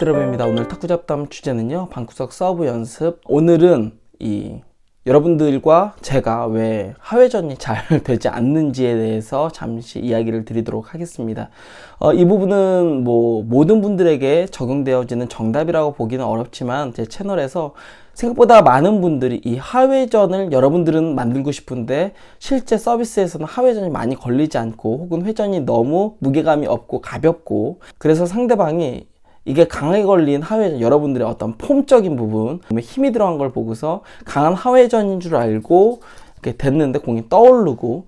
드러브입니다. 오늘 탁구 잡담 주제는요. 방구석 서브 연습. 오늘은 이 여러분들과 제가 왜 하회전이 잘 되지 않는지에 대해서 잠시 이야기를 드리도록 하겠습니다. 어, 이 부분은 뭐 모든 분들에게 적용되어지는 정답이라고 보기는 어렵지만 제 채널에서 생각보다 많은 분들이 이 하회전을 여러분들은 만들고 싶은데 실제 서비스에서는 하회전이 많이 걸리지 않고 혹은 회전이 너무 무게감이 없고 가볍고 그래서 상대방이 이게 강하게 걸린 하회전 여러분들의 어떤 폼적인 부분 힘이 들어간 걸 보고서 강한 하회전인 줄 알고 이렇게 됐는데 공이 떠오르고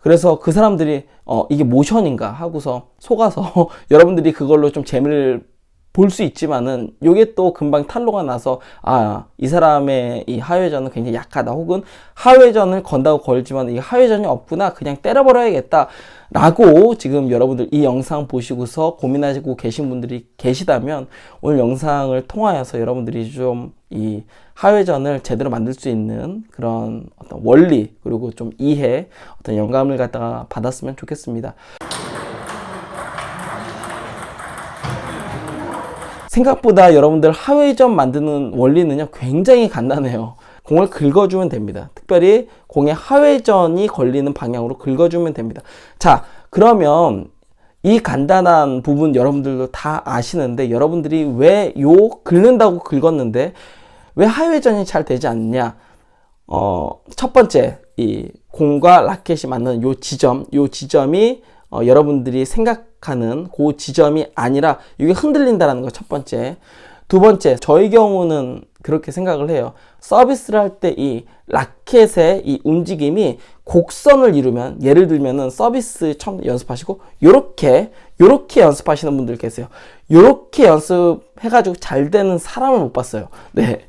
그래서 그 사람들이 어 이게 모션인가 하고서 속아서 여러분들이 그걸로 좀 재미를 볼 수 있지만은 요게 또 금방 탄로가 나서 아 이 사람의 이 하회전은 굉장히 약하다 혹은 하회전을 건다고 걸지만 이 하회전이 없구나 그냥 때려버려야겠다 라고 지금 여러분들 이 영상 보시고서 고민하시고 계신 분들이 계시다면 오늘 영상을 통하여서 여러분들이 좀 이 하회전을 제대로 만들 수 있는 그런 어떤 원리 그리고 좀 이해 어떤 영감을 갖다가 받았으면 좋겠습니다. 생각보다 여러분들 하회전 만드는 원리는요 굉장히 간단해요. 공을 긁어주면 됩니다. 특별히 공의 하회전이 걸리는 방향으로 긁어주면 됩니다. 자, 그러면 이 간단한 부분 여러분들도 다 아시는데 여러분들이 왜 요 긁는다고 긁었는데 왜 하회전이 잘 되지 않냐? 어, 첫 번째 이 공과 라켓이 맞는 요 지점, 요 지점이 어, 여러분들이 생각 하는 그 지점이 아니라 이게 흔들린다라는 거 첫 번째. 두 번째, 저희 경우는 그렇게 생각을 해요. 서비스를 할 때 이 라켓의 이 움직임이 곡선을 이루면 예를 들면은 서비스 처음 연습하시고 요렇게 요렇게 연습하시는 분들 계세요. 요렇게 연습해 가지고 잘 되는 사람을 못 봤어요. 네.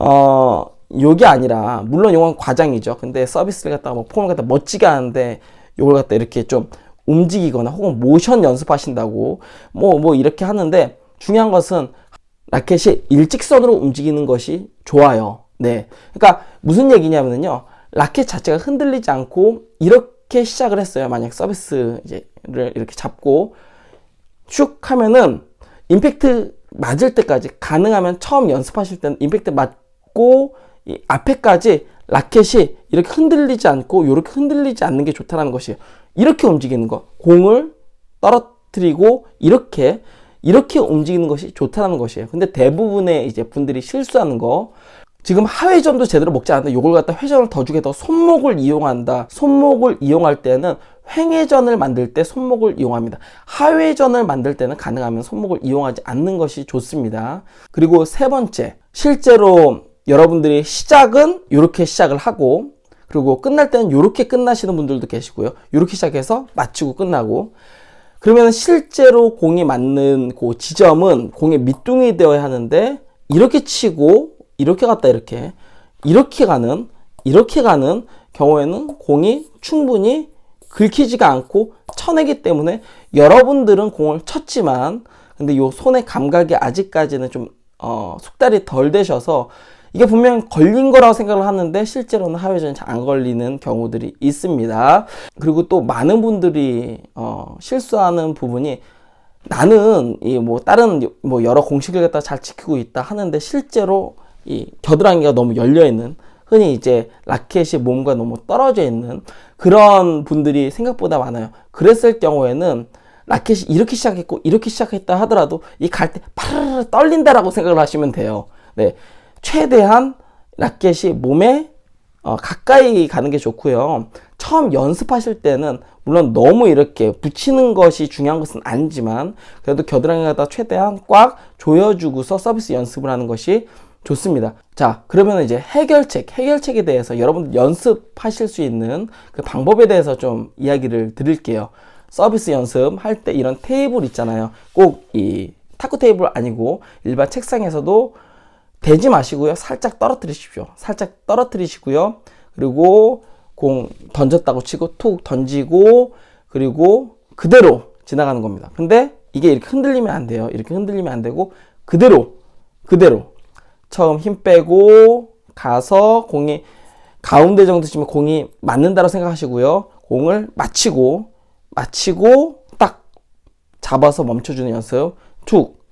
어, 요게 아니라 물론 이건 과장이죠. 근데 서비스를 갖다가 뭐 폼을 갖다 멋지게 하는데 요걸 갖다 이렇게 좀 움직이거나 혹은 모션 연습하신다고 뭐뭐 이렇게 하는데 중요한 것은 라켓이 일직선으로 움직이는 것이 좋아요. 네. 그러니까 무슨 얘기냐면요. 라켓 자체가 흔들리지 않고 이렇게 시작을 했어요. 만약 서비스를 이렇게 잡고 쭉 하면은 임팩트 맞을 때까지 가능하면 처음 연습하실 때는 임팩트 맞고 이 앞에까지 라켓이 이렇게 흔들리지 않고 이렇게 흔들리지 않는 게 좋다는 것이에요. 이렇게 움직이는 거. 공을 떨어뜨리고 이렇게 이렇게 움직이는 것이 좋다는 것이에요. 근데 대부분의 이제 분들이 실수하는 거 지금 하회전도 제대로 먹지 않는데 이걸 갖다 회전을 더 주게 더 손목을 이용한다. 손목을 이용할 때는 횡회전을 만들 때 손목을 이용합니다. 하회전을 만들 때는 가능하면 손목을 이용하지 않는 것이 좋습니다. 그리고 세 번째, 실제로 여러분들이 시작은 이렇게 시작을 하고 그리고 끝날 때는 이렇게 끝나시는 분들도 계시고요. 이렇게 시작해서 마치고 끝나고 그러면 실제로 공이 맞는 그 지점은 공의 밑둥이 되어야 하는데 이렇게 치고 이렇게 갔다 이렇게 이렇게 가는 이렇게 가는 경우에는 공이 충분히 긁히지가 않고 쳐내기 때문에 여러분들은 공을 쳤지만 근데 요 손의 감각이 아직까지는 좀 어, 숙달이 덜 되셔서 이게 분명 걸린 거라고 생각을 하는데 실제로는 하회전이 잘 안 걸리는 경우들이 있습니다. 그리고 또 많은 분들이 어, 실수하는 부분이 나는 이 뭐 다른 뭐 여러 공식을 갖다 잘 지키고 있다 하는데 실제로 이 겨드랑이가 너무 열려 있는 흔히 이제 라켓이 몸과 너무 떨어져 있는 그런 분들이 생각보다 많아요. 그랬을 경우에는 라켓이 이렇게 시작했고 이렇게 시작했다 하더라도 이 갈 때 파르르 떨린다라고 생각을 하시면 돼요. 네. 최대한 라켓이 몸에 어, 가까이 가는 게 좋고요. 처음 연습하실 때는 물론 너무 이렇게 붙이는 것이 중요한 것은 아니지만 그래도 겨드랑이 갖다 최대한 꽉 조여주고서 서비스 연습을 하는 것이 좋습니다. 자, 그러면 이제 해결책, 해결책에 대해서 여러분들 연습하실 수 있는 그 방법에 대해서 좀 이야기를 드릴게요. 서비스 연습 할 때 이런 테이블 있잖아요. 꼭 이 탁구 테이블 아니고 일반 책상에서도 대지 마시고요. 살짝 떨어뜨리십시오. 살짝 떨어뜨리시고요. 그리고 공 던졌다고 치고 툭 던지고 그리고 그대로 지나가는 겁니다. 근데 이게 이렇게 흔들리면 안 돼요. 이렇게 흔들리면 안 되고 그대로 그대로 처음 힘 빼고 가서 공이 가운데 정도 치면 공이 맞는다고 생각하시고요. 공을 맞히고 맞히고 딱 잡아서 멈춰주는 연습. 툭,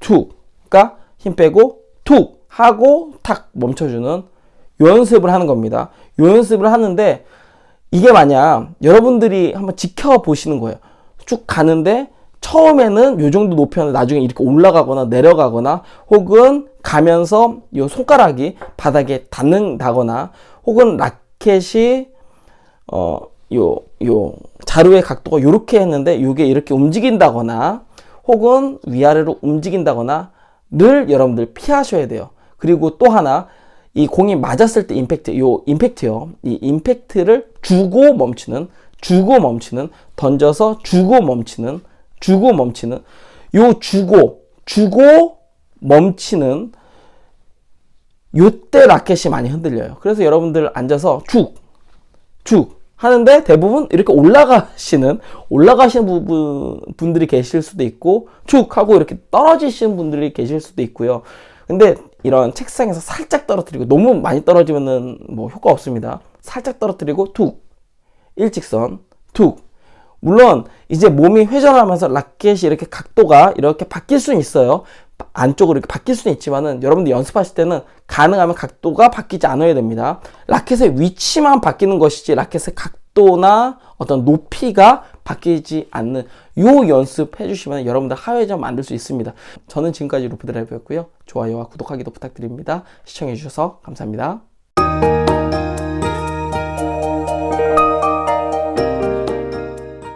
툭, 해볼까? 힘 빼고 툭 하고 탁 멈춰주는 요 연습을 하는 겁니다. 요 연습을 하는데 이게 만약 여러분들이 한번 지켜보시는 거예요. 쭉 가는데 처음에는 요 정도 높이였는데 나중에 이렇게 올라가거나 내려가거나 혹은 가면서 요 손가락이 바닥에 닿는다거나 혹은 라켓이 어, 요, 요, 자루의 각도가 요렇게 했는데 요게 이렇게 움직인다거나 혹은 위아래로 움직인다거나 를 여러분들 피하셔야 돼요. 그리고 또 하나, 이 공이 맞았을 때 임팩트, 요 임팩트요. 이 임팩트를 주고 멈추는, 주고 멈추는, 던져서 주고 멈추는, 주고 멈추는, 요 주고, 주고 멈추는 요때 라켓이 많이 흔들려요. 그래서 여러분들 앉아서 쭉, 쭉 하는데 대부분 이렇게 올라가시는 올라가시는 부분 분들이 계실 수도 있고 쭉 하고 이렇게 떨어지시는 분들이 계실 수도 있고요. 근데 이런 책상에서 살짝 떨어뜨리고 너무 많이 떨어지면은 뭐 효과 없습니다. 살짝 떨어뜨리고 툭 일직선 툭 물론 이제 몸이 회전하면서 라켓이 이렇게 각도가 이렇게 바뀔 수는 있어요. 안쪽으로 이렇게 바뀔 수는 있지만은 여러분들 연습하실 때는 가능하면 각도가 바뀌지 않아야 됩니다. 라켓의 위치만 바뀌는 것이지 라켓의 각도나 어떤 높이가 바뀌지 않는 요 연습 해주시면 여러분들 하회전 만들 수 있습니다. 저는 지금까지 루프 드라이브였고요. 좋아요와 구독하기도 부탁드립니다. 시청해주셔서 감사합니다.